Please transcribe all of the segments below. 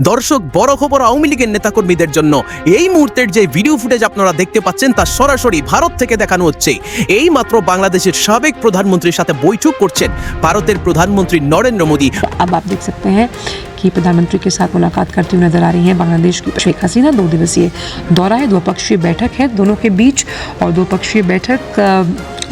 দর্শক বড় খবর আওয়ামী লীগের নেতাকর্মীদের জন্য এই মুহূর্তের যে ভিডিও ফুটেজ আপনারা দেখতে পাচ্ছেন তা সরাসরি ভারত থেকে দেখানো হচ্ছে এই মাত্র বাংলাদেশের সাবেক প্রধানমন্ত্রীর সাথে বৈঠক করছেন ভারতের প্রধানমন্ত্রী নরেন্দ্র মোদী अब आप देख सकते हैं कि प्रधानमंत्री के साथ मुलाकात करती हुई नजर आ रही हैं बांग्लादेश की शेख हसीना दो दिवसीय दौरा है द्विपक्षीय बैठक है दोनों के बीच और द्विपक्षीय बैठक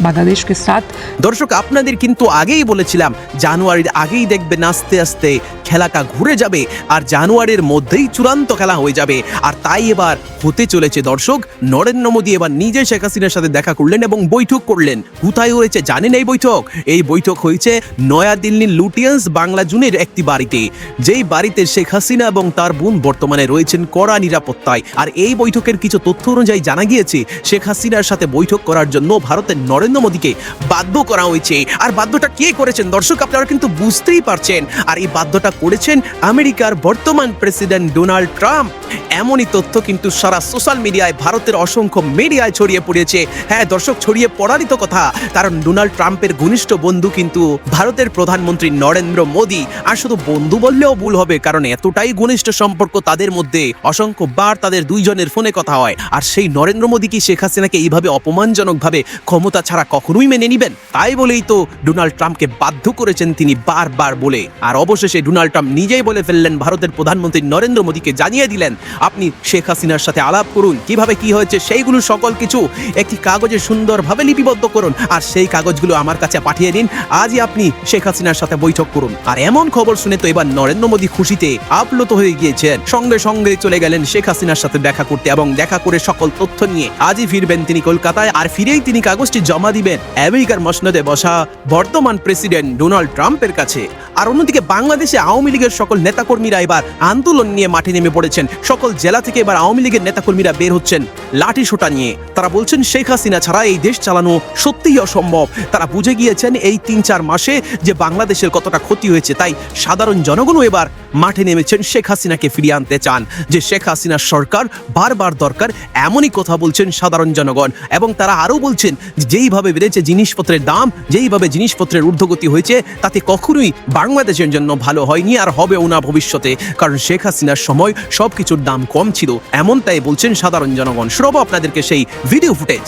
বাংলাদেশকে সাথ। দর্শক, আপনাদের কিন্তু আগেই বলেছিলাম, জানুয়ারির আগেই দেখবেন আস্তে আস্তে খেলাটা ঘুরে যাবে আর জানুয়ারির মধ্যেই চূড়ান্ত খেলা হয়ে যাবে। আর তাই এবার হতে চলেছে দর্শক, নরেন্দ্র মোদী এবার নিজে শেখ হাসিনার সাথে দেখা করলেন এবং বৈঠক করলেন। কোথায় হয়েছে জানেন এই বৈঠক? এই বৈঠক হয়েছে নয়াদিল্লির লুটিয়েন্স বাংলা জুনের একটি বাড়িতে। যেই বাড়িতে শেখ হাসিনা এবং তার বোন বর্তমানে রয়েছেন কড়া নিরাপত্তায়। আর এই বৈঠকের কিছু তথ্য অনুযায়ী জানা গিয়েছে, শেখ হাসিনার সাথে বৈঠক করার জন্য ভারতের নরেন্দ্র মোদীকে বাধ্য করা হয়েছে। আর বাধ্যটা কে করেছেন? দর্শক, আপনারা কিন্তু বুঝতেই পারছেন। আর এই বাধ্যটা করেছেন আমেরিকার বর্তমান প্রেসিডেন্ট ডোনাল্ড ট্রাম্প। এমনই তথ্য কিন্তু সারা সোশ্যাল মিডিয়ায় ভারতের অসংখ্য মিডিয়ায় ছড়িয়ে পড়েছে। হ্যাঁ দর্শক, ছড়িয়ে পড়ারই তো কথা। কারণ ডোনাল্ড ট্রাম্পের ঘনিষ্ঠ বন্ধু কিন্তু ভারতের প্রধানমন্ত্রী নরেন্দ্র মোদী। আর শুধু বন্ধু বললেও ভুল হবে, কারণ এতটাই ঘনিষ্ঠ সম্পর্ক তাদের মধ্যে। অসংখ্য বার তাদের দুইজনের ফোনে কথা হয়। আর সেই নরেন্দ্র মোদী কি শেখ হাসিনাকে এইভাবে অপমানজনকভাবে ক্ষমতা ছাড়া কখনোই মেনে নেবেন। তাই বলেই তো ডোনাল্ড ট্রাম্পকে বাধ্য করেছেন তিনি বারবার বলে। আর অবশেষে ডোনাল্ড ট্রাম্প নিজেই বলে ফেললেন, ভারতের প্রধানমন্ত্রী নরেন্দ্র মোদীকে জানিয়ে দিলেন, আপনি শেখ হাসিনার সাথে আলাপ করুন, কীভাবে কি হয়েছে, সেইগুলো সকল কিছু একটি কাগজে সুন্দরভাবে লিপিবদ্ধ করুন। আর সেই কাগজগুলো আমার কাছে পাঠিয়ে দিন, আজই আপনি শেখ হাসিনার সাথে বৈঠক করুন। আর এমন খবর শুনে তো এবার নরেন্দ্র মোদী খুশিতে আপ্লুত হয়ে গিয়েছেন। সঙ্গে সঙ্গে চলে গেলেন শেখ হাসিনার সাথে দেখা করতে এবং দেখা করে সকল তথ্য নিয়ে আজই ফিরবেন তিনি কলকাতায়। আর ফিরেই তিনি কাগজটি জমা দিবেন আমেরিকার মসনদে বসা বর্তমান প্রেসিডেন্ট ডোনাল্ড ট্রাম্পের কাছে। আর অন্যদিকে বাংলাদেশে আওয়ামী লীগের সকল নেতাকর্মীরা এবার আন্দোলন নিয়ে মাঠে নেমে পড়েছেন। সকল জেলা থেকে এবার আওয়ামী লীগের নেতাকর্মীরা বের হচ্ছেন লাঠি সোটা নিয়ে। তারা বলছেন, শেখ হাসিনা ছাড়া এই দেশ চালানো সত্যিই অসম্ভব। তারা বুঝে গিয়েছেন এই তিন চার মাসে যে বাংলাদেশের কতটা ক্ষতি হয়েছে, তাই সাধারণ জনগণও এবার মাঠে নেমেছেন শেখ হাসিনাকে ফিরিয়ে আনতে চান। যে শেখ হাসিনার সরকার বারবার দরকার, এমনই কথা বলছেন সাধারণ জনগণ। এবং তারা আরও বলছেন, যেইভাবে বেড়েছে জিনিসপত্রের দাম, যেইভাবে জিনিসপত্রের ঊর্ধ্বগতি হয়েছে, তাতে কখনোই বাংলাদেশের জন্য ভালো হয়নি আর হবেও না ভবিষ্যতে কারণ শেখ হাসিনার সময় সব কিছুর দাম কম ছিল। এমনটাই বলছেন সাধারণ জনগণ। শ্রব আপনাদেরকে সেই ভিডিও ফুটেজ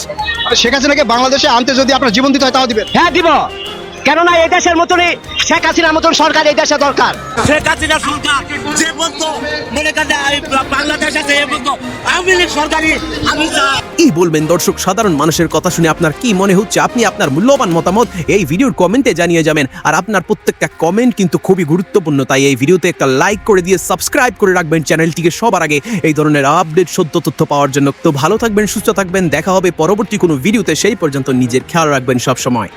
শেখ হাসিনাকে বাংলাদেশে আনতে যদি আপনার জীবন দিতে হয় তাও দিবেন। হ্যাঁ দিব। কেননা এই দেশের মতনই শেখ হাসিনার মতন সরকার এই দেশে দরকার। শেখ হাসিনা সরকার যে বলতো মনে করেন এই বাংলাদেশ আছে এ বলতো আওয়ামী লীগ সরকারি আমি চাই। কি বলবেন দর্শক, সাধারণ মানুষের কথা শুনে আপনার কি মনে হচ্ছে? আপনি আপনার মূল্যবান মতামত এই ভিডিওর কমেন্টে জানিয়ে যাবেন। আর আপনার প্রত্যেকটা কমেন্ট কিন্তু খুবই গুরুত্বপূর্ণ, তাই এই ভিডিওতে একটা লাইক করে দিয়ে সাবস্ক্রাইব করে রাখবেন চ্যানেলটিকে সবার আগে। এই ধরনের আপডেট সদ্য তথ্য পাওয়ার জন্য তো ভালো থাকবেন, সুস্থ থাকবেন। দেখা হবে পরবর্তী কোনো ভিডিওতে, সেই পর্যন্ত নিজের খেয়াল রাখবেন সব সময়